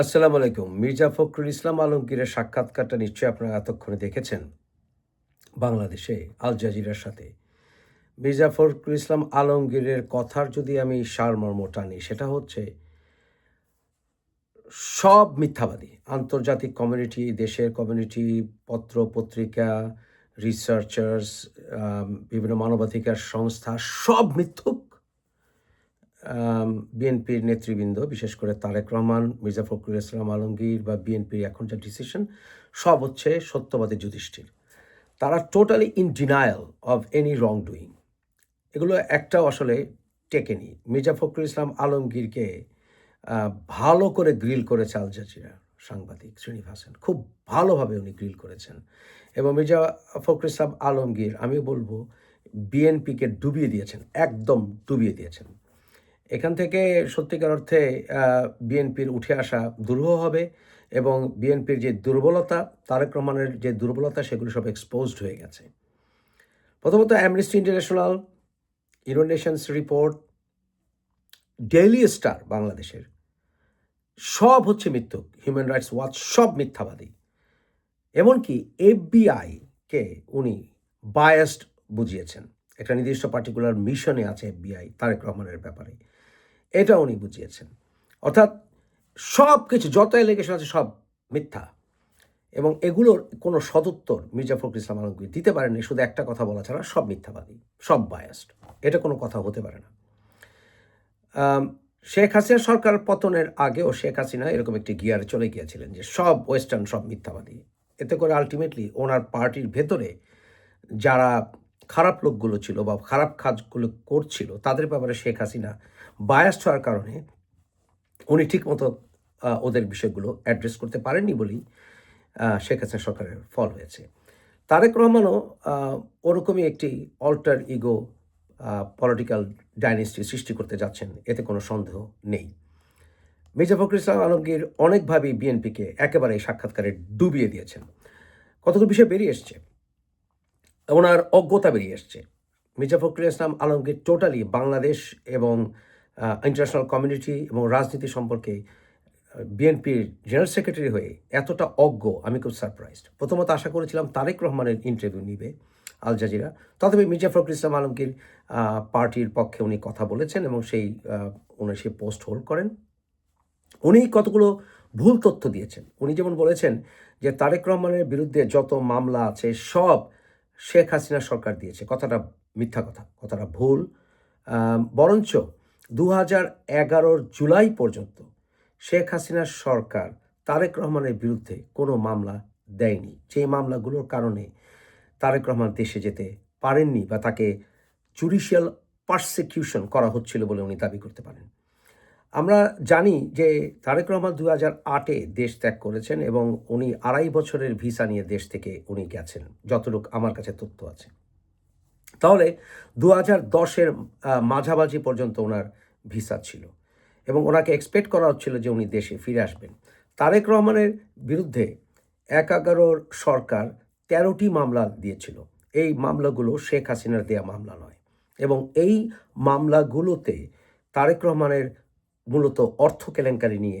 আসসালামু আলাইকুম। মির্জা ফখরুল ইসলাম আলমগীরের সাক্ষাৎকারটা নিশ্চয়ই আপনারা এতক্ষণে দেখেছেন বাংলাদেশে, আল জাজিরার সাথে। মির্জা ফখরুল ইসলাম আলমগীরের কথার যদি আমি সারমর্ম টানি, সেটা হচ্ছে সব মিথ্যাবাদী, আন্তর্জাতিক কমিউনিটি, দেশের কমিউনিটি, পত্র, পত্রিকা, রিসার্চার্স বিভিন্ন মানবাধিকার সংস্থা, সব মিথ্যুক। বিএনপির নেতৃবৃন্দ, বিশেষ করে তারেক রহমান, মির্জা ফখরুল ইসলাম আলমগীর বা বিএনপির এখন যা ডিসিশন সব হচ্ছে সত্যবাদী যুধিষ্ঠির। তারা totally in denial of any wrong doing এগুলো একটাও আসলে টেকেনি। মির্জা ফখরুল ইসলাম আলমগীরকে ভালো করে গ্রিল করেছে আল জাজিরা সাংবাদিক শ্রীনিভ হাসান। খুব ভালোভাবে উনি গ্রিল করেছেন। এবং মির্জা ফখরুল ইসলাম আলমগীর আমি বলব, বিএনপিকে ডুবিয়ে দিয়েছেন, একদম ডুবিয়ে দিয়েছেন। এখান থেকে সত্যিকার অর্থে বিএনপির উঠে আসা দুরূহ হবে এবং বিএনপির যে দুর্বলতা, তারেক রহমানের যে দুর্বলতা, সেগুলো সব এক্সপোজড হয়ে গেছে। প্রথমত Amnesty International United Nations report Daily Star বাংলাদেশের। সব হচ্ছে মিথ্যুক হিউম্যান রাইটস ওয়াচ সব মিথ্যাবাদী। এমনকি এফবিআইকে উনি বায়াসড বুঝিয়েছেন। একটা নির্দিষ্ট পার্টিকুলার মিশনে আছে এফবিআই তারেক রহমানের ব্যাপারে। এটা উনি বুঝিয়েছেন। অর্থাৎ সব কিছু যত এলিগেশন আছে সব মিথ্যা। এবং এগুলোর কোনো সদুত্তর মির্জা ফখরুল ইসলাম আলমগীর দিতে পারেননি, শুধু একটা কথা বলা ছাড়া সব মিথ্যাবাদী, সব বায়াসড এটা কোনো কথা হতে পারে না। শেখ হাসিনা সরকার পতনের আগেও শেখ হাসিনা এরকম একটি গিয়ারে চলে গিয়েছিলেন যে সব ওয়েস্টার্ন সব মিথ্যাবাদী। এতে করে আলটিমেটলি ওনার পার্টির ভেতরে যারা খারাপ লোকগুলো ছিল বা খারাপ কাজগুলো করছিল, তাদের ব্যাপারে শেখ হাসিনা বায়াস্ট হওয়ার কারণে উনি ঠিকমতো ওদের বিষয়গুলো অ্যাড্রেস করতে পারেননি বলেই শেখ হাসিনা সরকারের ফল হয়েছে। তারেক রহমানও ওরকমই একটি অল্টার ইগো পলিটিক্যাল ডাইনেস্টি সৃষ্টি করতে যাচ্ছেন, এতে কোনো সন্দেহ নেই। মির্জা ফখরুল ইসলাম আলমগীর অনেকভাবেই বিএনপিকে একেবারে সাক্ষাৎকারে ডুবিয়ে দিয়েছেন। কতগুলো বিষয় বেরিয়ে এসছে? ওনার অজ্ঞতা বেরিয়ে এসছে। মির্জা ফখরুল ইসলাম আলমগীর টোটালি বাংলাদেশ এবং ইন্টারন্যাশনাল কমিউনিটি এবং রাজনীতি সম্পর্কে বিএনপির জেনারেল সেক্রেটারি হয়ে এতটা অজ্ঞ, আমি খুব সারপ্রাইজড প্রথমত আশা করেছিলাম তারেক রহমানের ইন্টারভিউ নিবে আল জাজিরা। তথাপি মির্জা ফখরুল ইসলাম আলমগীর পার্টির পক্ষে উনি কথা বলেছেন এবং সেই উনি সেই পোস্ট হোল্ড করেন। উনি কতগুলো ভুল তথ্য দিয়েছেন। উনি যেমন বলেছেন যে তারেক রহমানের বিরুদ্ধে যত মামলা আছে, সব শেখ হাসিনা সরকার দিয়েছে। কথাটা মিথ্যা কথা, কথাটা ভুল। বরঞ্চ দু হাজার এগারোর জুলাই পর্যন্ত শেখ হাসিনার সরকার তারেক রহমানের বিরুদ্ধে কোনো মামলা দেয়নি। যে মামলাগুলোর কারণে তারেক রহমান দেশে যেতে পারেননি বা তাকে জুডিশিয়াল পারসিকিউশন করা হচ্ছিল বলে উনি দাবি করতে পারেন। আমরা জানি যে তারেক রহমান দু হাজার আটে দেশ ত্যাগ করেছেন এবং উনি আড়াই বছরের ভিসা নিয়ে দেশ থেকে উনি গেছেন, যতটুকু আমার কাছে তথ্য আছে। তাহলে দু হাজার দশের মাঝামাঝি পর্যন্ত ওনার ভিসা ছিল। এবং ওনাকে এক্সপেক্ট করা হচ্ছিল যে উনি দেশে ফিরে আসবেন। তারেক রহমানের বিরুদ্ধে এক এগারোর সরকার তেরোটি মামলা দিয়েছিল। এই মামলাগুলো শেখ হাসিনার দেয়া মামলা নয়। এবং এই মামলাগুলোতে তারেক রহমানের মূলত অর্থ কেলেঙ্কারি নিয়ে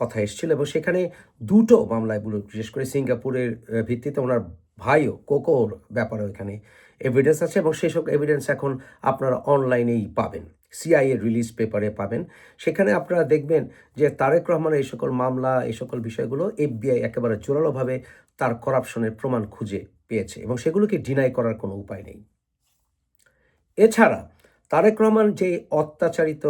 কথা এসেছিল এবং সেখানে দুটো মামলায় বিশেষ করে সিঙ্গাপুরের ভিত্তিতে ওনার ভাইও, কোকোর ব্যাপারে এখানে এভিডেন্স আছে এবং সেই সব এভিডেন্স এখন আপনারা অনলাইনেই পাবেন। সিআইএ রিলিজ পেপারে পাবেন। সেখানে আপনারা দেখবেন যে তারেক রহমানের এই সকল মামলা, এই সকল বিষয়গুলো এফবিআই একেবারে জোরালোভাবে তার করাপশনের প্রমাণ খুঁজে পেয়েছে এবং সেগুলোকে ডিনাই করার কোনো উপায় নেই। এছাড়া তারেক রহমান যে অত্যাচারিত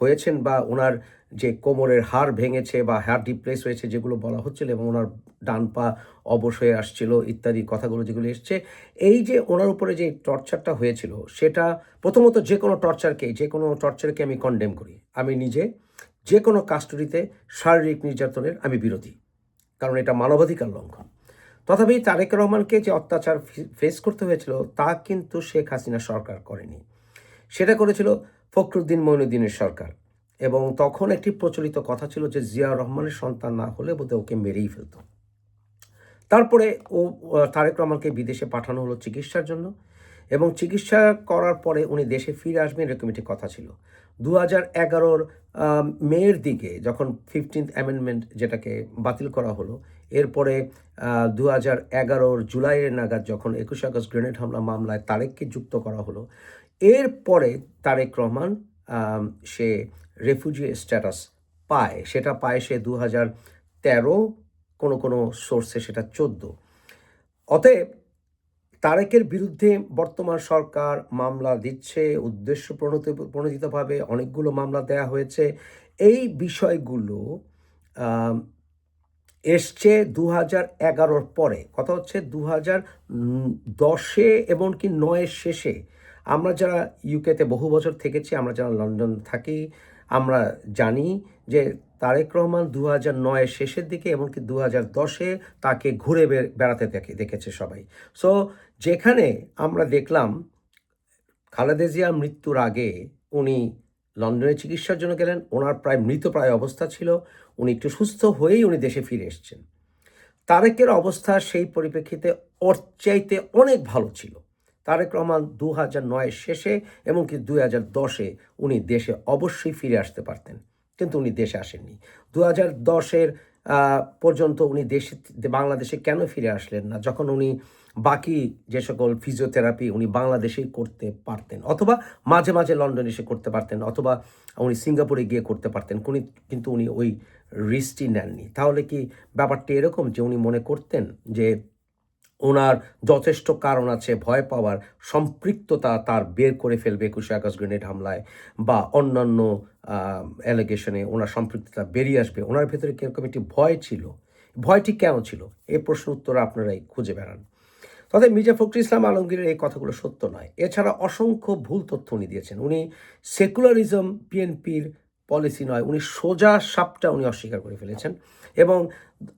হয়েছেন বা ওনার যে কোমরের হাড় ভেঙেছে বা হাড় ডিপ্লেস হয়েছে যেগুলো বলা হচ্ছিল এবং ওনার ডান পা অবশ হয়ে আসছিল ইত্যাদি কথাগুলো যেগুলো এসছে, এই যে ওনার উপরে যে টর্চারটা হয়েছিল, সেটা প্রথমত যে কোনো টর্চারকে, যে কোনো টর্চারকে আমি কন্ডেম করি। আমি নিজে যে কোনো কাস্টডিতে শারীরিক নির্যাতনের আমি বিরোধী, কারণ এটা মানবাধিকার লঙ্ঘন। তথাপি তারেক রহমানকে যে অত্যাচার ফেস করতে হয়েছিল, তা কিন্তু শেখ হাসিনা সরকার করেনি। সেটা করেছিল ফখরুদ্দিন মঈনুদ্দিনের সরকার। এবং তখন একটি প্রচলিত কথা ছিল যে, জিয়া রহমানের সন্তান না হলে বোধহয় ওকে মেরেই ফেলতো। তারপরে ও তারেক রহমানকে বিদেশে পাঠানো হলো চিকিৎসার জন্য এবং চিকিৎসা করার পরে উনি দেশে ফিরে আসবেন এরকম একটি কথা ছিল। দু হাজার এগারোর মেয়ের দিকে যখন ফিফটিন্থ অ্যামেন্ডমেন্ট যেটাকে বাতিল করা হলো, এরপরে দু হাজার এগারোর জুলাইয়ের নাগাদ যখন একুশে আগস্ট গ্রেনেড হামলা মামলায় তারেককে যুক্ত করা হলো এরপরে তারেক রহমান সে রেফিউজি স্ট্যাটাস পায়। সেটা পায় সে দু হাজার তেরো, কোনো কোনো সোর্সে সেটা চোদ্দ। অতএব তারেকের বিরুদ্ধে বর্তমান সরকার মামলা দিচ্ছে, উদ্দেশ্য প্রণোদিত প্রণোদিতভাবে অনেকগুলো মামলা দেয়া হয়েছে। এই বিষয়গুলো এসছে দু হাজার এগারোর পরে। কথা হচ্ছে দু হাজার দশে এবং কি নয়ের শেষে। আমরা যারা ইউকেতে বহু বছর থেকেছি, আমরা যারা লন্ডন থাকি, আমরা জানি যে তারেক রহমান দু হাজার নয়ের শেষের দিকে এমনকি দু হাজার দশে তাকে ঘুরে বেড়াতে দেখে, দেখেছে সবাই। সো যেখানে আমরা দেখলাম খালেদা মৃত্যুর আগে উনি লন্ডনে চিকিৎসার জন্য গেলেন, ওনার প্রায় মৃতপ্রায় অবস্থা ছিল, উনি একটু সুস্থ হয়েই উনি দেশে ফিরে এসেছেন। তারেকের অবস্থা সেই পরিপ্রেক্ষিতে ওর চাইতে অনেক ভালো ছিল। তারেক রহমান দু হাজার নয়ের শেষে এমনকি দুই হাজার দশে উনি দেশে অবশ্যই ফিরে আসতে পারতেন। কিন্তু উনি দেশে আসেননি। দু হাজার দশের পর্যন্ত উনি দেশে, বাংলাদেশে কেন ফিরে আসলেন না? যখন উনি বাকি যে সকল ফিজিওথেরাপি উনি বাংলাদেশেই করতে পারতেন, অথবা মাঝে মাঝে লন্ডন এসে করতে পারতেন, অথবা উনি সিঙ্গাপুরে গিয়ে করতে পারতেন উনি কিন্তু উনি ওই রিস্কটি নেননি। তাহলে কি ব্যাপারটি এরকম যে উনি মনে করতেন যে ওনার যথেষ্ট কারণ আছে, ভয় পাওয়ার সম্পৃক্ততা তার বের করে ফেলবে একুশে আগস্ট গ্রেনেড হামলায় বা অন্যান্য অ্যালিগেশনে ওনার সম্পৃক্ততা বেরিয়ে আসবে। ওনার ভেতরে কীরকম একটি ভয় ছিল? ভয়টি কেন ছিল? এই প্রশ্ন উত্তর আপনারাই খুঁজে বেড়ান। তবে মির্জা ফখরুল ইসলাম আলমগীরের এই কথাগুলো সত্য নয়। এছাড়া অসংখ্য ভুল তথ্য উনি দিয়েছেন। উনি সেকুলারিজম বিএনপির পলিসি নয়, উনি সোজা সাপটা উনি অস্বীকার করে ফেলেছেন। এবং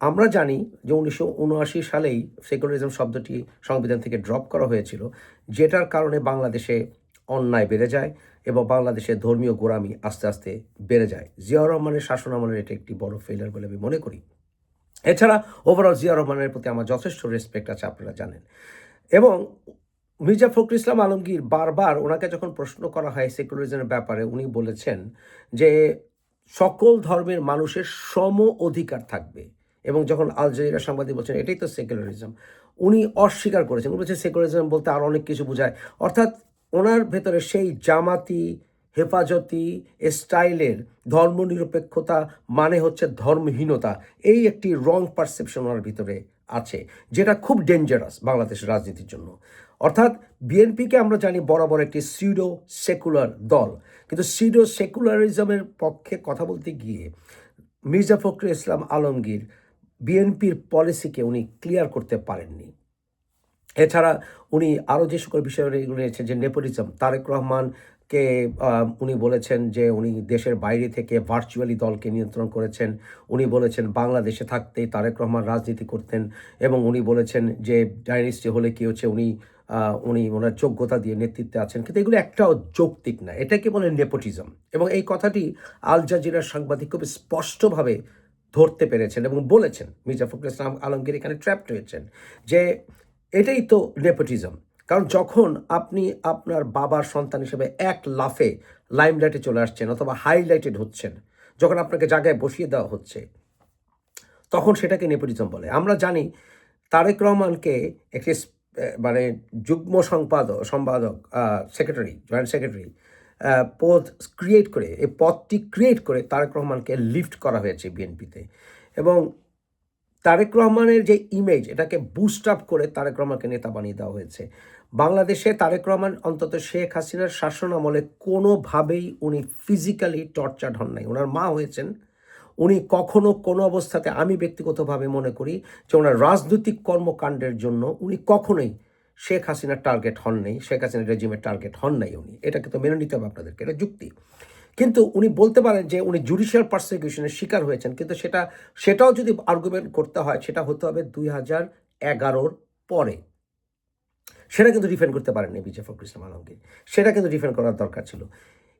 আমরা জানি যে উনিশশো উনআশি সালেই সেকুলারিজম শব্দটি সংবিধান থেকে ড্রপ করা হয়েছিল, যেটার কারণে বাংলাদেশে অন্যায় বেড়ে যায় এবং বাংলাদেশে ধর্মীয় গোড়ামি আস্তে আস্তে বেড়ে যায়। জিয়াউর রহমানের শাসন আমলের এটা একটি বড় ফেলার বলে আমি মনে করি। এছাড়া ওভারঅল জিয়া রহমানের প্রতি আমার যথেষ্ট রেসপেক্ট আছে, আপনারা জানেন। এবং মির্জা ফখরুল ইসলাম আলমগীর বারবার ওনাকে যখন প্রশ্ন করা হয় সেকুলারিজমের ব্যাপারে, উনি বলেছেন যে সকল ধর্মের মানুষের সম অধিকার থাকবে। এবং যখন আল জাজিরা সাংবাদিক বলছেন, এটাই তো সেকুলারিজম। উনি অস্বীকার করেছেন। উনি বলছেন, সেকুলারিজম বলতে আর অনেক কিছু বোঝায়। অর্থাৎ ওনার ভেতরে সেই জামাতি, হেফাজতি স্টাইলের ধর্মনিরপেক্ষতা মানে হচ্ছে ধর্মহীনতা। এই একটি রং পারসেপশন ওনার ভিতরে আছে, যেটা খুব ডেঞ্জারাস বাংলাদেশের রাজনীতির জন্য। অর্থাৎ বিএনপিকে আমরা জানি বরাবর একটি সিডো সেকুলার দল। কিন্তু সিডো সেকুলারিজমের পক্ষে কথা বলতে গিয়ে মির্জা ফখরুল ইসলাম আলমগীর বিএনপির পলিসিকে উনি ক্লিয়ার করতে পারেননি। এছাড়া উনি আরও যে সকল বিষয় রয়েছে যে নেপোটিজম তারেক রহমানকে আহ, উনি বলেছেন যে উনি দেশের বাইরে থেকে ভার্চুয়ালি দলকে নিয়ন্ত্রণ করেছেন। উনি বলেছেন বাংলাদেশে থাকতেই তারেক রহমান রাজনীতি করতেন এবং উনি বলেছেন যে ডাইনেস্টি হলে কি হচ্ছে উনি উনি ওনার যোগ্যতা দিয়ে নেতৃত্বে আছেন। কিন্তু এগুলো একটাও যৌক্তিক না, এটাকে বলে নেপোটিজম। এবং এই কথাটি আল জাজিরার সাংবাদিক খুব স্পষ্টভাবে ধরতে পেরেছেন এবং বলেছেন, মির্জা ফখরুল ইসলাম আলমগীর এখানে ট্র্যাপড হয়েছেন, যে এটাই তো নেপোটিজম। কারণ যখন আপনি আপনার বাবার সন্তান হিসেবে এক লাফে লাইমলাইটে চলে আসছেন অথবা হাইলাইটেড হচ্ছেন, যখন আপনাকে জায়গায় বসিয়ে দেওয়া হচ্ছে, তখন সেটাকে নেপোটিজম বলে। আমরা জানি তারেক রহমানকে একটি মানে যুগ্ম সম্পাদক সম্পাদক সেক্রেটারি জয়েন্ট সেক্রেটারি পদ ক্রিয়েট করে, এই পদটি ক্রিয়েট করে তারেক রহমানকে লিফট করা হয়েছে বিএনপিতে। এবং তারেক রহমানের যে ইমেজ এটাকে বুস্ট আপ করে তারেক রহমানকে নেতা বানিয়ে দেওয়া হয়েছে। বাংলাদেশে তারেক রহমান অন্তত শেখ হাসিনার শাসন আমলে কোনোভাবেই উনি ফিজিক্যালি টর্চার্ড হন নাই। ওনার মা হয়েছেন উনি কখনো কোনো অবস্থাতে আমি ব্যক্তিগতভাবে মনে করি যে ওনার রাজনৈতিক কর্মকাণ্ডের জন্য উনি কখনোই শেখ হাসিনার টার্গেট হন নাই, শেখ হাসিনার রেজিমের টার্গেট হন নাই উনি। এটাকে তো মেনে নিতে হবে আপনাদেরকে, এটা যুক্তি। কিন্তু উনি বলতে পারেন যে উনি জুডিশিয়াল পারসিকিউশনের শিকার হয়েছেন, কিন্তু সেটা, সেটাও যদি আর্গুমেন্ট করতে হয়, সেটা হতে হবে দুই হাজার এগারোর পরে। সেটা কিন্তু ডিফেন্ড করতে পারেননি বিজয় ফখরুল ইসলাম আলমগীর। সেটা কিন্তু ডিফেন্ড করার দরকার ছিল।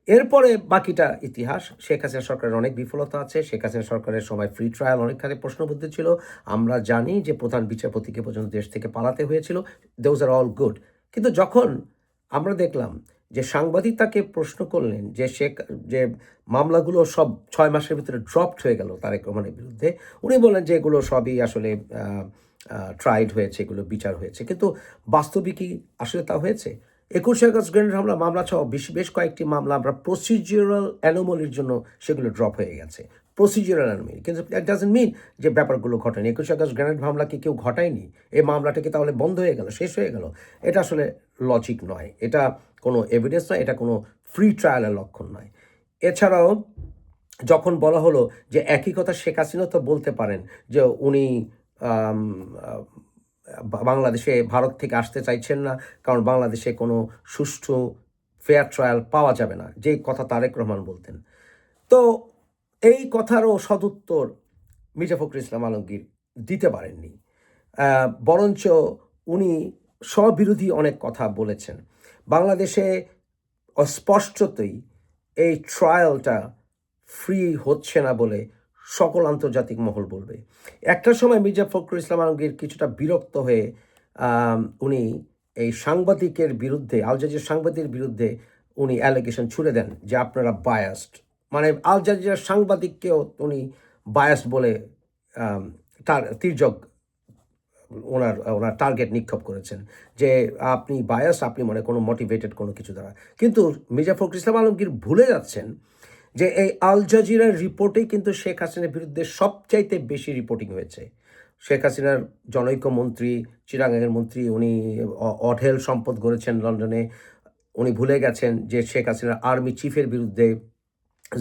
এরপরে বাকিটা ইতিহাস। শেখ হাসিনা সরকারের অনেক বিফলতা আছে। শেখ হাসিনা সরকারের সময় ফ্রি ট্রায়াল অনেকখানি প্রশ্নবুদ্ধ ছিল। আমরা জানি যে প্রধান বিচারপতিকে পর্যন্ত দেশ থেকে পালাতে হয়েছিল। দোজ আর অল গুড কিন্তু যখন আমরা দেখলাম যে সাংবাদিক তাকে প্রশ্ন করলেন যে শেখ, যে মামলাগুলো সব ছয় মাসের ভিতরে ড্রপড হয়ে গেল তারেক রহমানের বিরুদ্ধে, উনি বললেন যে এগুলো সবই আসলে ট্রাইড হয়েছে, এগুলো বিচার হয়েছে। কিন্তু বাস্তবিকই আসলে তা হয়েছে। একুশে আগস্ট গ্রেনেড হামলা মামলা সহ বেশ বেশ কয়েকটি মামলা আমরা প্রসিডিউরাল অ্যানোমলির জন্য সেগুলো ড্রপ হয়ে গেছে। প্রসিডিউরাল অ্যানোমলি কিন্তু দ্যাট ডাজেন্ট মিন যে ব্যাপারগুলো ঘটেনি। একুশে আগস্ট গ্রেনেড হামলা কি কেউ ঘটায়নি? এই মামলাটা কি তাহলে বন্ধ হয়ে গেল, শেষ হয়ে গেল? এটা আসলে লজিক নয়। এটা কোনো এভিডেন্স নয়, এটা কোনো ফ্রি ট্রায়ালের লক্ষণ নয়। এছাড়াও যখন বলা হলো যে একই কথা শেখ হাসিনা তো বলতে পারেন যে উনি বাংলাদেশে ভারত থেকে আসতে চাইছেন না, কারণ বাংলাদেশে কোনো সুষ্ঠু ফেয়ার ট্রায়াল পাওয়া যাবে না। যে কথা তারেক রহমান বলতেন। তো এই কথারও সদুত্তর মির্জা ফখরুল ইসলাম আলমগীর দিতে পারেননি। বরঞ্চ উনি স্ববিরোধী অনেক কথা বলেছেন। বাংলাদেশে স্পষ্টতই এই ট্রায়ালটা ফ্রি হচ্ছে না বলে সকল আন্তর্জাতিক মহল বলবে। একটা সময় মির্জা ফখরুল ইসলাম আলমগীর কিছুটা বিরক্ত হয়ে উনি এই সাংবাদিকের বিরুদ্ধে, আল জাজির সাংবাদিকের বিরুদ্ধে উনি অ্যালিগেশন ছুড়ে দেন যে আপনারা বায়াসড মানে আল জাজিরার সাংবাদিককেও উনি বায়াসড বলে তার তির্যক ওনার ওনার টার্গেট নিক্ষেপ করেছেন যে আপনি বায়াস আপনি মনে কোনো মোটিভেটেড কোনো কিছু দ্বারা। কিন্তু মির্জা ফখরুল ইসলাম আলমগীর ভুলে যাচ্ছেন যে এই আল জাজিরার রিপোর্টেই কিন্তু শেখ হাসিনার বিরুদ্ধে সবচাইতে বেশি রিপোর্টিং হয়েছে। শেখ হাসিনার জনৈক মন্ত্রী চিরাঙ্গের মন্ত্রী, উনি অঢেল সম্পদ গড়েছেন লন্ডনে। উনি ভুলে গেছেন যে শেখ হাসিনার আর্মি চিফের বিরুদ্ধে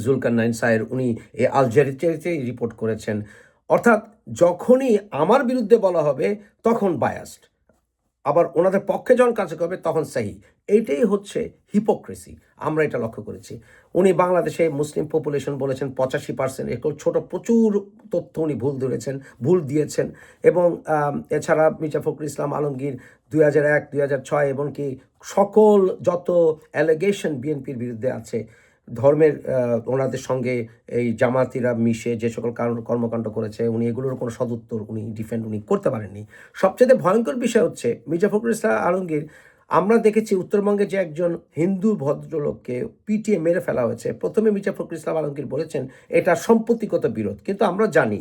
জুলকার নাইন সায়ের উনি এই আলজারিতে রিপোর্ট করেছেন। অর্থাৎ যখনই আমার বিরুদ্ধে বলা হবে, তখন বায়াসড আবার ওনাদের পক্ষে যখন কাজ করবে তখন সাহি এইটাই হচ্ছে হিপোক্রেসি আমরা এটা লক্ষ্য করেছি। উনি বাংলাদেশে মুসলিম পপুলেশন বলেছেন পঁচাশি পার্সেন্ট এরকম ছোট প্রচুর তথ্য উনি ভুল ধরেছেন, ভুল দিয়েছেন। এবং এছাড়া মির্জা ফখরুল ইসলাম আলমগীর দুই হাজার এক, দুই হাজার ছয়, এবং কি সকল যত অ্যালিগেশন বিএনপির বিরুদ্ধে আছে ধর্মের ওনাদের সঙ্গে এই জামাতিরা মিশে যে সকল কর্মকাণ্ড করেছে, উনি এগুলোর কোনো সদুত্তর উনি ডিফেন্ড উনি করতে পারেননি। সবচেয়ে ভয়ঙ্কর বিষয় হচ্ছে মির্জা ফখরুল ইসলাম আলমগীর, আমরা দেখেছি উত্তরবঙ্গে যে একজন হিন্দু ভদ্রলোককে পিটিয়ে মেরে ফেলা হয়েছে। প্রথমে মির্জা ফখরুল ইসলাম আলমগীর বলেছেন, এটা সম্পত্তিগত বিরোধ। কিন্তু আমরা জানি,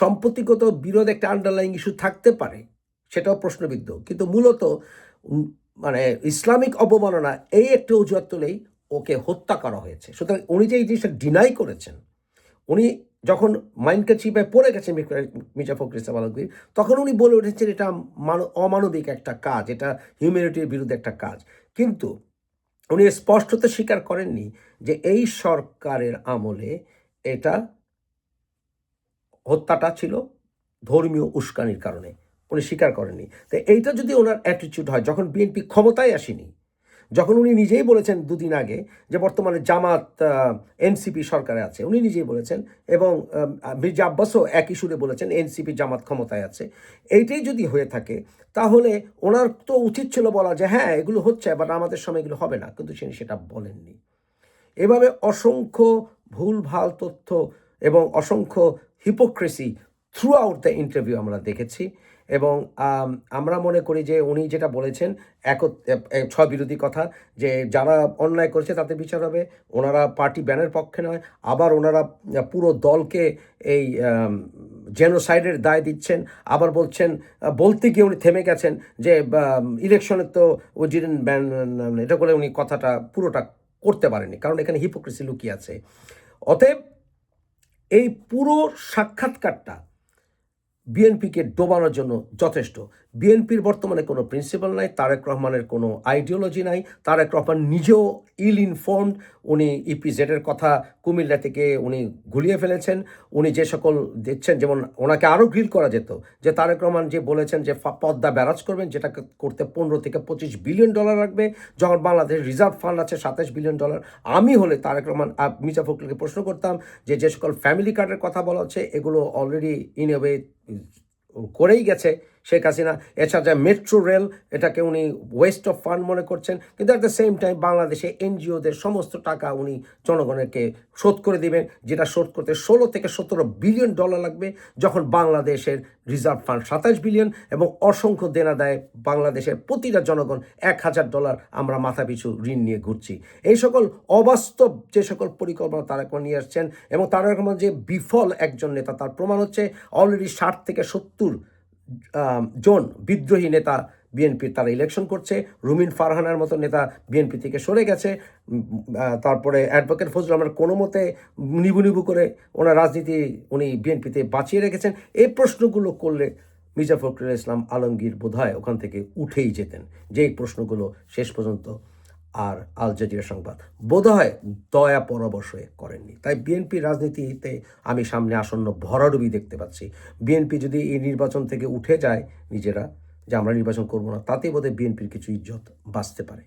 সম্পত্তিগত বিরোধ একটা আন্ডারলাইং ইস্যু থাকতে পারে, সেটাও প্রশ্নবিদ্ধ। কিন্তু মূলত মানে ইসলামিক অবমাননা এই একটি অজুহাত তুলেই ওকে হত্যা করা হয়েছে। সুতরাং উনি যে এই জিনিসটা ডিনাই করেছেন, উনি যখন মাইন্ডকে চিপায় পড়ে মির- মির্জা ফখরুল ইসলাম আলমগীর, তখন উনি বলে উঠেছেন এটা মান- অমানবিক একটা কাজ, এটা হিউম্যানিটির বিরুদ্ধে একটা কাজ। কিন্তু উনি স্পষ্টত স্বীকার করেননি যে এই সরকারের আমলে এটা হত্যাটা ছিল ধর্মীয় উস্কানির কারণে। উনি স্বীকার করেননি। তো এইটা যদি ওনার অ্যাটিটিউড হয়, যখন বিএনপি ক্ষমতায় আসেনি যখন উনি নিজেই বলেছেন দুদিন আগে যে বর্তমানে জামাত এনসিপি সরকারে আছে, উনি নিজেই বলেছেন এবং মির্জা আব্বাসও একই সুরে বলেছেন এনসিপি জামাত ক্ষমতায় আছে। এইটাই যদি হয়ে থাকে, তাহলে ওনার তো উচিত ছিল বলা যে হ্যাঁ এগুলো হচ্ছে বাট আমাদের সময় এগুলো হবে না। কিন্তু তিনি সেটা বলেননি। এভাবে অসংখ্য ভুলভাল তথ্য এবং অসংখ্য hypocrisy throughout the interview আমরা দেখেছি। এবং আমরা মনে করি যে উনি যেটা বলেছেন, এক ছয় বিরোধী কথা যে যারা অন্যায় করেছে তাদের বিচার হবে, ওনারা পার্টি ব্যানের পক্ষে নয়, আবার ওনারা পুরো দলকে এই জেনোসাইডের দায় দিচ্ছেন, আবার বলছেন, বলতে গিয়ে উনি থেমে গেছেন যে ইলেকশনে তো ও জিডেন ব্যান, এটা করে উনি কথাটা পুরোটা করতে পারেনি কারণ এখানে হিপোক্রেসি লুকিয়ে আছে। অতএব এই পুরো সাক্ষাৎকারটা বিএনপিকে ডোবানোর জন্য যথেষ্ট। বিএনপির বর্তমানে কোনো প্রিন্সিপাল নাই, তারেক রহমানের কোনো আইডিওলজি নাই। তারেক রহমান নিজেও ইল ইনফর্মড উনি ইপিজেডের কথা কুমিল্লা থেকে উনি গুলিয়ে ফেলেছেন। উনি যে সকল দিচ্ছেন যেমন ওনাকে আরও গ্রিল করা যেত, যে তারেক রহমান যে বলেছেন যে পদ্মা ব্যারাজ করবেন, যেটা করতে পনেরো থেকে পঁচিশ বিলিয়ন ডলার লাগবে, যখন বাংলাদেশ রিজার্ভ ফান্ড আছে সাতাশ বিলিয়ন ডলার আমি হলে তারেক রহমান মির্জা ফখরুলকে প্রশ্ন করতাম যে যে সকল ফ্যামিলি কার্ডের কথা বলা হচ্ছে, এগুলো অলরেডি ইন এ করেই গেছে। শেখ হাসিনা, এছাড়া মেট্রো রেল এটাকে উনি ওয়েস্ট অফ ফান্ড মনে করছেন, কিন্তু অ্যাট দ্য সেম টাইম বাংলাদেশে এনজিওদের সমস্ত টাকা উনি জনগণকে শোধ করে দিবেন, যেটা শোধ করতে ষোলো থেকে সতেরো বিলিয়ন ডলার লাগবে, যখন বাংলাদেশের রিজার্ভ ফান্ড সাতাশ বিলিয়ন এবং অসংখ্য দেনা দেয় বাংলাদেশের প্রতিটা জনগণ এক হাজার ডলার আমরা মাথা পিছু ঋণ নিয়ে ঘুরছি। এই সকল অবাস্তব যে সকল পরিকল্পনা তারা নিয়ে আসছেন, এবং তারা যে বিফল একজন নেতা, তার প্রমাণ হচ্ছে অলরেডি ষাট থেকে সত্তর জন বিদ্রোহী নেতা বিএনপির তারা ইলেকশন করছে। রুমিন ফারহানার মতো নেতা বিএনপি থেকে সরে গেছে। তারপরে অ্যাডভোকেট ফজল আমার কোনো মতে নিবু নিবু করে ওনার রাজনীতি উনি বিএনপিতে বাঁচিয়ে রেখেছেন। এই প্রশ্নগুলো করলে মির্জা ফখরুল ইসলাম আলমগীর বোধহয় ওখান থেকে উঠেই যেতেন। যেই প্রশ্নগুলো শেষ পর্যন্ত আর আল জাজিরা সংবাদ। বোধহয় দয়া পরবশ করেননি। তাই বিএনপি রাজনীতিতে আমি সামনে আসন্ন ভরাডুবি দেখতে পাচ্ছি। বিএনপি যদি এই নির্বাচন থেকে উঠে যায় নিজেরা, যে আমরা নির্বাচন করব না তাতে বোধহয় বিএনপির কিছু ইজ্জত বাঁচতে পারে।